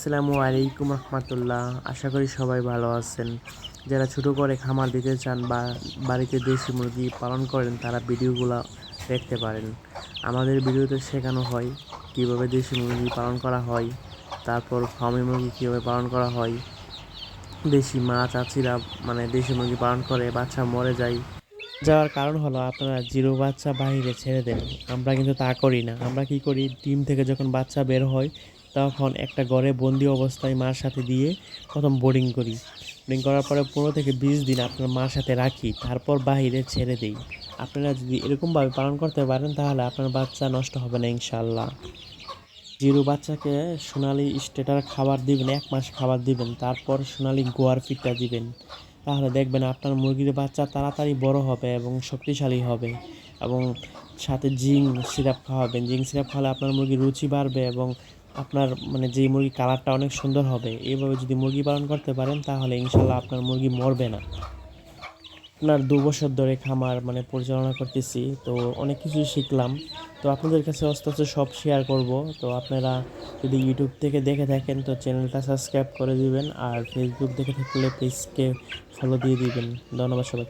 আসসালামু আলাইকুম রহমতুল্লাহ। আশা করি সবাই ভালো আছেন। যারা ছোটো করে খামার দিতে চান বা বাড়িতে দেশি মুরগি পালন করেন, তারা ভিডিওগুলো দেখতে পারেন। আমাদের ভিডিওতে শেখানো হয় কীভাবে দেশি মুরগি পালন করা হয়, তারপর ফার্মি মুরগি কীভাবে পালন করা হয়। দেশি মাছ চাচিরা মানে দেশি মুরগি পালন করে, বাচ্চা মরে যায়। যাওয়ার কারণ হলো আপনারা জিরো বাচ্চা বাইরে ছেড়ে দেন। আমরা কিন্তু তা করি না। আমরা কি করি? ডিম থেকে যখন বাচ্চা বের হয় তখন একটা ঘরে বন্দি অবস্থায় মার সাথে দিয়ে প্রথম বোর্ডিং করি। বোর্ডিং করার পরে পনেরো থেকে বিশ দিন আপনার মার সাথে রাখি, তারপর বাইরে ছেড়ে দিই। আপনারা যদি এরকমভাবে পালন করতে পারেন তাহলে আপনার বাচ্চা নষ্ট হবে না ইনশাল্লাহ জিরো বাচ্চাকে সোনালি স্টেটার খাবার দিবেন, এক মাস খাবার দিবেন, তারপর সোনালি গোয়ার ফিটটা দিবেন। তাহলে দেখবেন আপনার মুরগির বাচ্চা তাড়াতাড়ি বড় হবে এবং শক্তিশালী হবে এবং সাথে জিং সিরাপ খাওয়াবেন। জিং সিরাপ খাওয়ালে আপনার মুরগির রুচি বাড়বে এবং আপনার মানে যেই মুরগির কালারটা অনেক সুন্দর হবে এইভাবে যদি মুরগি পালন করতে পারেন, তাহলে ইনশাল্লাহ আপনার মুরগি মরবে না। আপনার দু বছর ধরে খামার মানে পরিচালনা করতেছি, তো অনেক কিছুই শিখলাম। তো আপনাদের কাছে আস্তে আস্তে সব শেয়ার করব। তো আপনারা যদি ইউটিউব থেকে দেখে থাকেন, তো চ্যানেলটা সাবস্ক্রাইব করে দিবেন, আর ফেসবুক দেখে থাকলে পেজকে ফলো দিয়ে দিবেন। ধন্যবাদ সবাই